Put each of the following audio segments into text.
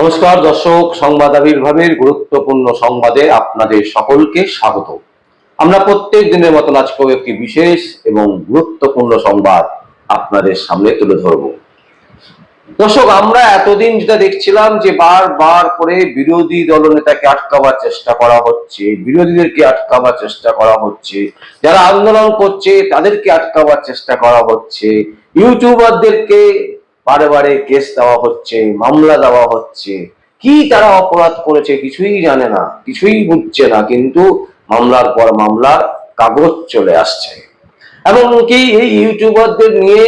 নমস্কার, দর্শক, সংবাদ আবির্ভাবের গুরুত্বপূর্ণ সংবাদে আপনাদের সকলকে স্বাগত। আমরা প্রত্যেক দিনের মতন আজকেও একটি বিশেষ এবং গুরুত্বপূর্ণ সংবাদ আপনাদের সামনে তুলে ধরব। দর্শক, আমরা এতদিন যেটা দেখছিলাম যে বারবার করে বিরোধী দলনেতাকে আটকাবার চেষ্টা করা হচ্ছে, বিরোধীদেরকে আটকাবার চেষ্টা করা হচ্ছে, যারা আন্দোলন করছে তাদেরকে আটকাবার চেষ্টা করা হচ্ছে, ইউটিউবারদেরকে বারে বারে কেস দেওয়া হচ্ছে, মামলা দেওয়া হচ্ছে। কি তারা অপরাধ করেছে কিছুই জানে না, কিছুই বুঝছে না, কিন্তু মামলার পর মামলার কাগজ চলে আসছে। এমনকি এই ইউটিউবারদের নিয়ে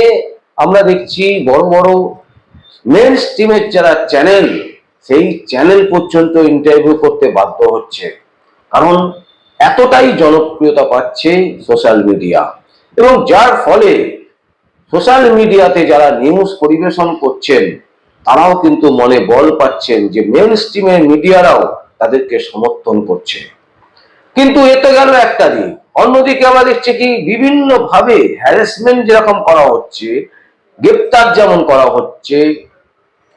আমরা দেখছি বড় বড় মেন স্ট্রিমের যারা চ্যানেল সেই চ্যানেল পর্যন্ত ইন্টারভিউ করতে বাধ্য হচ্ছে। কারণ এতটাই জনপ্রিয়তা পাচ্ছে সোশ্যাল মিডিয়া এবং যার ফলে সোশ্যাল মিডিয়াতে যারা নিউজ পরিবেশন করছেন, তারাও কিন্তু মনে বল পাচ্ছেন যে মেন স্ট্রিমের মিডিয়ারাও তাদেরকে সমর্থন করছে। কিন্তু এতে গেল একটা দিক। অন্যদিকে আমরা দেখছি কি বিভিন্ন ভাবে হ্যারাসমেন্ট যেরকম করা হচ্ছে, গ্রেপ্তার যেমন করা হচ্ছে,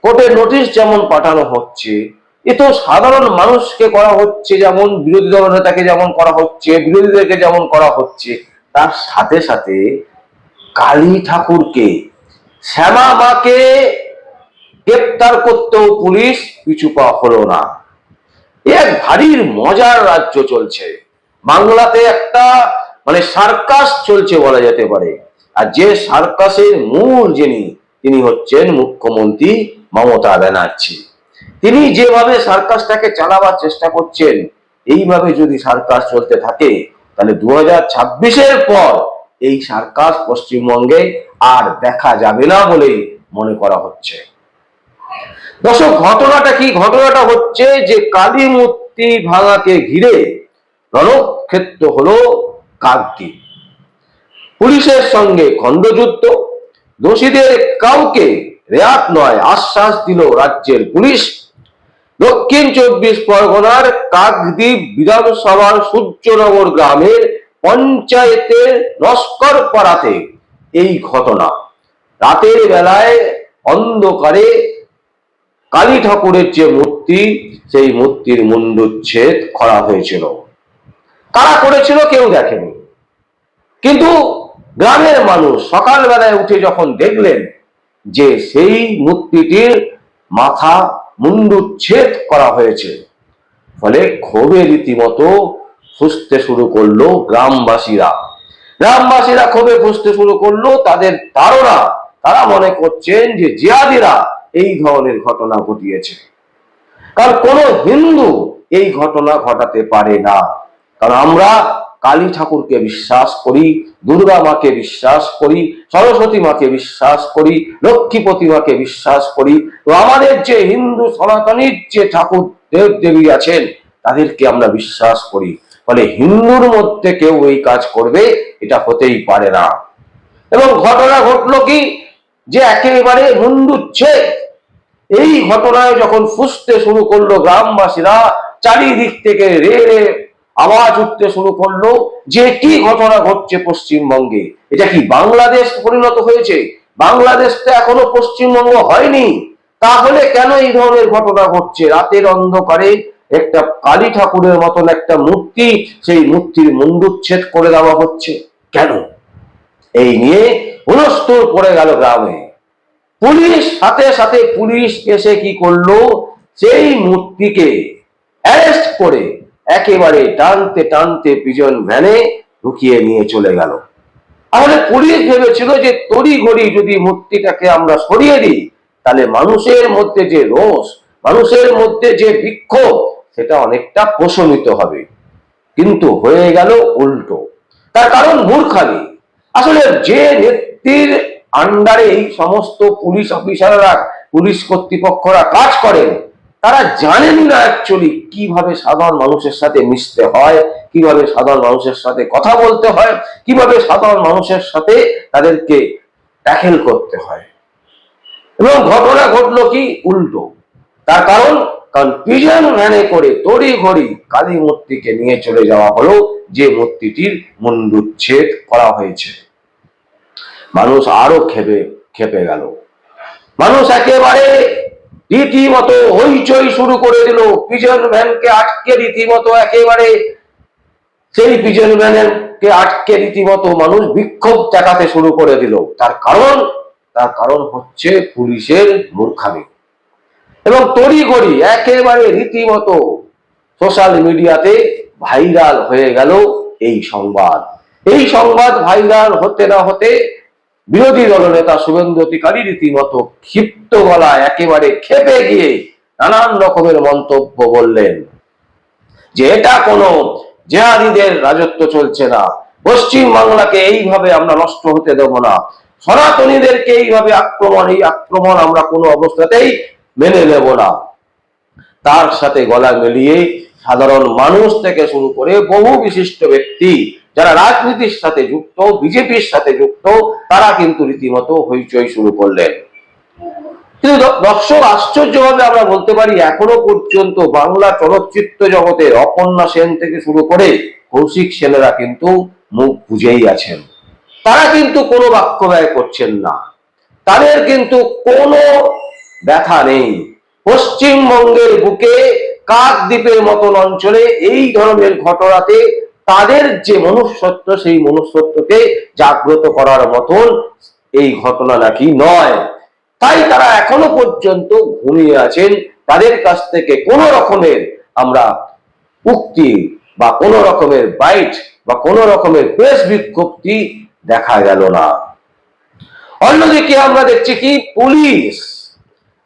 কোর্টে নোটিশ যেমন পাঠানো হচ্ছে, এ তো সাধারণ মানুষকে করা হচ্ছে যেমন, বিরোধী দল নেতাকে যেমন করা হচ্ছে, বিরোধীদেরকে যেমন করা হচ্ছে, তার সাথে সাথে কালী ঠাকুরকে শ্যামা মাকে গ্রেপ্তার করতেও পুলিশ পিছু পা হলো না। এক ভারী মজার রাজ্য চলছে। বাংলাতে একটা মানে সার্কাস চলছে বলা যেতে পারে। আর যে সার্কাসের মূল যিনি, তিনি হচ্ছেন মুখ্যমন্ত্রী মমতা ব্যানার্জি। তিনি যেভাবে সার্কাসটাকে চালাবার চেষ্টা করছেন, এইভাবে যদি সার্কাস চলতে থাকে, তাহলে দু হাজার পর এই সার্কাস পশ্চিমবঙ্গে আর দেখা যাবে না বলেই মনে করা হচ্ছে। দর্শক, ঘটনাটা কি? ঘটনাটা হচ্ছে যে কালী মূর্তি ভাঙাকে ঘিরে রণক্ষেত্র হলো কাকদ্বীপ। পুলিশের সঙ্গে খণ্ডযুদ্ধ, দোষীদের কাউকে রেয়াত নয়, আশ্বাস দিল রাজ্যের পুলিশ। দক্ষিণ চব্বিশ পরগনার কাকদ্বীপ বিধানসভার সূর্যনগর গ্রামের পঞ্চায়েতের নস্কর পাড়াতে এই ঘটনা। রাতের বেলায় অন্ধকারে কালী ঠাকুরের যে মূর্তি, সেই মূর্তির মুন্ডুচ্ছেদ করা হয়েছিল। কারা করেছিল, কেউ দেখেনি। কিন্তু গ্রামের মানুষ সকালবেলায় উঠে যখন দেখলেন যে সেই মূর্তিটির মাথা মুন্ডুচ্ছেদ করা হয়েছে, ফলে ক্ষোভে রীতিমতো ফুসতে শুরু করল গ্রামবাসীরা। গ্রামবাসীরা ক্ষোভে ফুসতে শুরু করল, তাদের ধারণা তারা মনে করছেন যে জিয়াদিরা এই ধরনের ঘটনা ঘটিয়েছে। কারণ কোন হিন্দু এই ঘটনা ঘটাতে পারে না। কারণ আমরা কালী ঠাকুরকে বিশ্বাস করি, দুর্গা মাকে বিশ্বাস করি, সরস্বতী মাকে বিশ্বাস করি, লক্ষ্মীপতি মাকে বিশ্বাস করি। তো আমাদের যে হিন্দু সনাতনীর যে ঠাকুর দেব দেবী আছেন, তাদেরকে আমরা বিশ্বাস করি। ফলে হিন্দুর মধ্যে কেউ এই কাজ করবে, এটা হতেই পারে না। এবং ঘটনা ঘটলো কি? যে একেবারে মুন্ডুচ্ছে। এই ঘটনায় যখন ফুসতে শুরু করল গ্রামবাসীরা, চারিদিক থেকে রে রে আওয়াজ উঠতে শুরু করল যে কি ঘটনা ঘটছে পশ্চিমবঙ্গে। এটা কি বাংলাদেশ পরিণত হয়েছে? বাংলাদেশ তো এখনও পশ্চিমবঙ্গ হয়নি। তাহলে কেন এই ধরনের ঘটনা ঘটছে? রাতের অন্ধকারে একটা কালী ঠাকুরের মতন একটা মূর্তি, সেই মূর্তির মুন্ডুচ্ছেদ করে দেওয়া হচ্ছে। কেন? এই নিয়ে হুলস্থুল পড়ে গেল গ্রামে। পুলিশ সাথে সাথে পুলিশ এসে কি করল? সেই মূর্তিকে অ্যারেস্ট করে একেবারে টানতে টানতে পিজন ভ্যানে ঢুকিয়ে নিয়ে চলে গেল। তাহলে পুলিশ ভেবেছিল যে তড়ি ঘড়ি যদি মূর্তিটাকে আমরা সরিয়ে দিই, তাহলে মানুষের মধ্যে যে রোষ, মানুষের মধ্যে যে বিক্ষোভ সেটা অনেকটা প্রশমিত হবে। কিন্তু হয়ে গেল উল্টো। তার কারণ মূর্খামি। আসলে যে নেত্রীর আন্ডারে এই সমস্ত পুলিশ অফিসাররা, পুলিশ কর্তৃপক্ষরা কাজ করেন, তারা জানেন না অ্যাকচুয়ালি কীভাবে সাধারণ মানুষের সাথে মিশতে হয়, কীভাবে সাধারণ মানুষের সাথে কথা বলতে হয়, কীভাবে সাধারণ মানুষের সাথে তাদেরকে ট্যাকেল করতে হয়। এবং ঘটনা ঘটলো কি? উল্টো। তার কারণ কারণ পিজন ভ্যানে করে তড়ি ঘড়ি কালী মূর্তিকে নিয়ে চলে যাওয়া হলো, যে মূর্তিটির মুন্ডুচ্ছেদ করা হয়েছে। মানুষ আরও খেপে খেপে গেল। মানুষ একেবারে রীতিমতো হইচই শুরু করে দিল। পিজন ভ্যানকে আটকে রীতিমতো একেবারে, সেই পিজন ভ্যানকে আটকে রীতিমতো মানুষ বিক্ষোভ দেখাতে শুরু করে দিল। তার কারণ তার কারণ হচ্ছে পুলিশের মূর্খামি। এবং তড়িঘড়ি একেবারে রীতিমতো সোশ্যাল মিডিয়াতে ভাইরাল হয়ে গেল এই সংবাদ। এই সংবাদ ভাইরাল হতে না হতে বিরোধী দলনেতা শুভেন্দু অধিকারী রীতিমতো ক্ষিপ্ত গলায় একেবারে খেপে গিয়ে নানান রকমের মন্তব্য বললেন, যে এটা কোনো জেহাদিদের রাজত্ব চলছে না। পশ্চিম বাংলাকে এইভাবে আমরা নষ্ট হতে দেব না। সনাতনীদেরকে এইভাবে আক্রমণ, এই আক্রমণ আমরা কোনো অবস্থাতেই মেনে নেব না। তার সাথে গলা মিলিয়ে সাধারণ মানুষ থেকে শুরু করে বহু বিশিষ্ট ব্যক্তি, যারা রাজনীতির সাথে যুক্ত, বিজেপির সাথে যুক্ত, তারা কিন্তু রীতিমতো হইচই শুরু করলেন। কিন্তু দর্শক, আশ্চর্যভাবে আমরা বলতে পারি, এখনও পর্যন্ত বাংলা চলচ্চিত্র জগতের অপর্ণা সেন থেকে শুরু করে কৌশিক সেনেরা কিন্তু মুখ বুঝেই আছেন। তারা কিন্তু কোনো বাক্য ব্যয় করছেন না। তাদের কিন্তু কোনো ব্যথা নেই। পশ্চিমবঙ্গের বুকে কাকদ্বীপের মতন অঞ্চলে এই ধরনের ঘটনাতে তাদের যে মনুষ্যত্ব, সেই মনুষ্যত্বকে জাগ্রত করার মতন এই ঘটনা নাকি নয়। তাই তারা এখনও পর্যন্ত ঘুমিয়ে আছেন। তাদের কাছ থেকে কোনো রকমের আমরা উক্তি বা কোনো রকমের বাইট বা কোনো রকমের প্রেস বিজ্ঞপ্তি দেখা গেল না। অন্যদিকে আমরা দেখছি কি, পুলিশ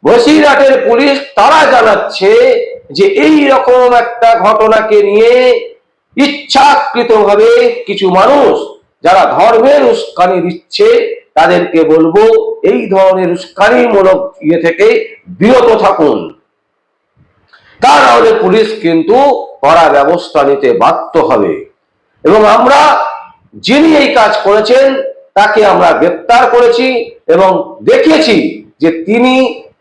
বসিরহাটের পুলিশ তারা জানাচ্ছে যে এই রকম একটা ঘটনাকে নিয়ে ইচ্ছাকৃতভাবে কিছু মানুষ যারা ধর্মের উস্কানি দিচ্ছে, তাদেরকে বলব এই ধরনের উস্কানিমূলক ইয়ে থেকে বিরত থাকুন। তা নাহলে পুলিশ কিন্তু কড়া ব্যবস্থা নিতে বাধ্য হবে। এবং আমরা যিনি এই কাজ করেছেন, তাকে আমরা গ্রেপ্তার করেছি এবং দেখেছি যে তিনি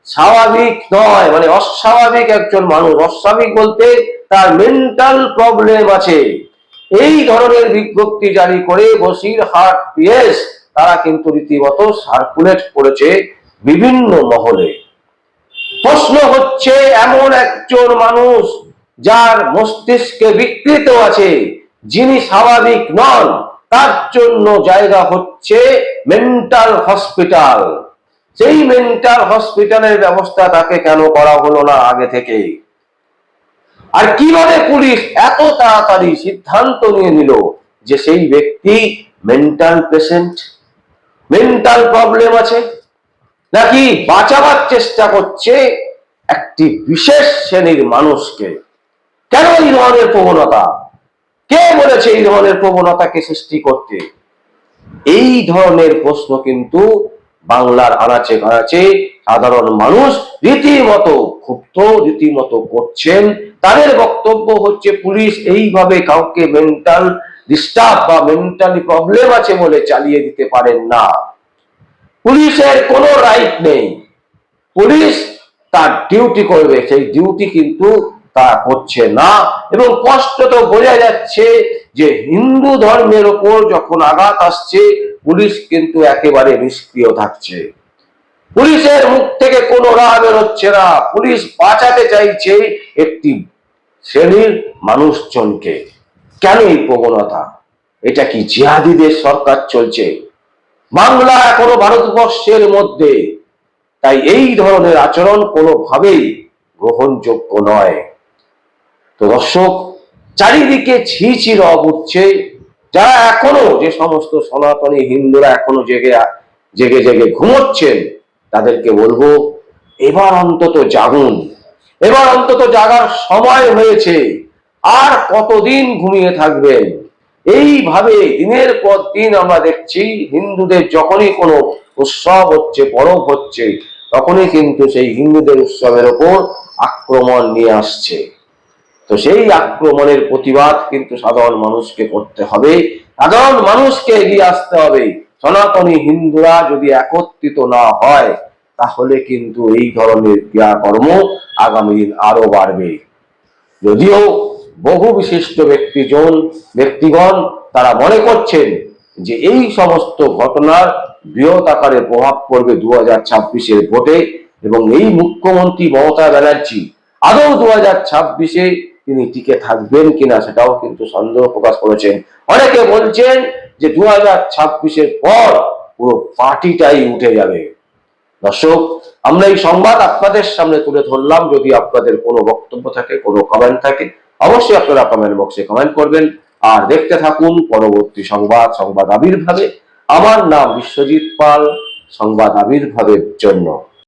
স্বাভাবিক নয় মানে অস্বাভাবিক একজন মানুষ। অস্বাভাবিক বলতে তার মেন্টাল প্রবলেম আছে। এই ধরনের বিজ্ঞপ্তি জারি করে বসিরহাট পিএস, তারা কিন্তু রীতিমতো সার্কুলেট করেছে বিভিন্ন মহলে। প্রশ্ন হচ্ছে, এমন একজন মানুষ যার মস্তিষ্কে বিকৃত আছে, যিনি স্বাভাবিক নন, তার জন্য জায়গা হচ্ছে মেন্টাল হসপিটাল সেই মেন্টাল হসপিটালের ব্যবস্থা তাকে কেন করা হলো না আগে থেকে আর কীভাবে পুলিশ এত তাড়াতাড়ি সিদ্ধান্ত নিয়ে নিল যে সেই ব্যক্তি মেন্টাল পেশেন্ট মেন্টাল প্রবলেম আছে? নাকি বাঁচাবার চেষ্টা করছে একটি বিশেষ শ্রেণির মানুষকে? কেন এই ধরনের প্রবণতা? কে বলেছে এই ধরনের প্রবণতাকে সৃষ্টি করতে? এই ধরনের প্রশ্ন কিন্তু বাংলার আনাচে কানাচে সাধারণ মানুষ রীতিমতো ক্ষুব্ধ, রীতিমতো করছেন। তাদের বক্তব্য হচ্ছে, পুলিশ এইভাবে কাউকে মেন্টাল ডিস্টার্ব বা মেন্টালি প্রবলেম আছে বলে চালিয়ে দিতে পারেন না। পুলিশের কোনো রাইট নেই। পুলিশ তার ডিউটি করবে। সেই ডিউটি কিন্তু তা করছে না। এবং স্পষ্টত বোঝা যাচ্ছে যে হিন্দু ধর্মের ওপর যখন আঘাত আসছে, পুলিশ কিন্তু একেবারে নিষ্ক্রিয় থাকছে। পুলিশের মুখ থেকে কোনো রাহ বেরোচ্ছে না। পুলিশ বাঁচাতে চাইছে একটি শ্রেণির মানুষজনকে। কেন এই প্রবণতা? এটা কি জিহাদিদের সরকার চলছে? বাংলা এখনও ভারতবর্ষের মধ্যে। তাই এই ধরনের আচরণ কোনোভাবেই গ্রহণযোগ্য নয়। তো দর্শক, চারিদিকে ছি ছি রব উঠছে। যারা এখনও যে সমস্ত সনাতনী হিন্দুরা এখনও জেগে জেগে জেগে ঘুমোচ্ছেন, তাদেরকে বলব, এবার অন্তত জাগুন। এবার অন্তত জাগার সময় হয়েছে। আর কতদিন ঘুমিয়ে থাকবেন? এইভাবে দিনের পর দিন আমরা দেখছি, হিন্দুদের যখনই কোনো উৎসব হচ্ছে, পরব হচ্ছে, তখনই কিন্তু সেই হিন্দুদের উৎসবের ওপর আক্রমণ নিয়ে আসছে। তো সেই আক্রমণের প্রতিবাদ কিন্তু সাধারণ মানুষকে করতে হবে। সাধারণ মানুষকে এগিয়ে আসতে হবে। সনাতনী হিন্দুরা যদি একত্রিত না হয়, তাহলে কিন্তু এই ধরনের ক্রিয়াকর্ম আগামী দিন আরও বাড়বে। যদিও বহু বিশিষ্ট ব্যক্তিজন, ব্যক্তিগণ তারা মনে করছেন যে এই সমস্ত ঘটনার বৃহৎ আকারে প্রভাব পড়বে দু হাজার ছাব্বিশের ভোটে এবং এই মুখ্যমন্ত্রী মমতা ব্যানার্জি আদৌ দু হাজার ছাব্বিশে তিনি টিকে থাকবেন কিনা সেটাও কিন্তু সন্দেহ প্রকাশ করেছেন। অনেকে বলছেন যে দু হাজার ছাব্বিশের পর পুরো পার্টিটাই উঠে যাবে। দর্শক, আমরা এই সংবাদ আপনাদের সামনে তুলে ধরলাম। যদি আপনাদের কোনো বক্তব্য থাকে, কোনো কমেন্ট থাকে, অবশ্যই আপনারা কমেন্ট বক্সে কমেন্ট করবেন। আর দেখতে থাকুন পরবর্তী সংবাদ সংবাদ আবির্ভাবে। আমার নাম বিশ্বজিৎ পাল, সংবাদ আবির্ভাবের জন্য।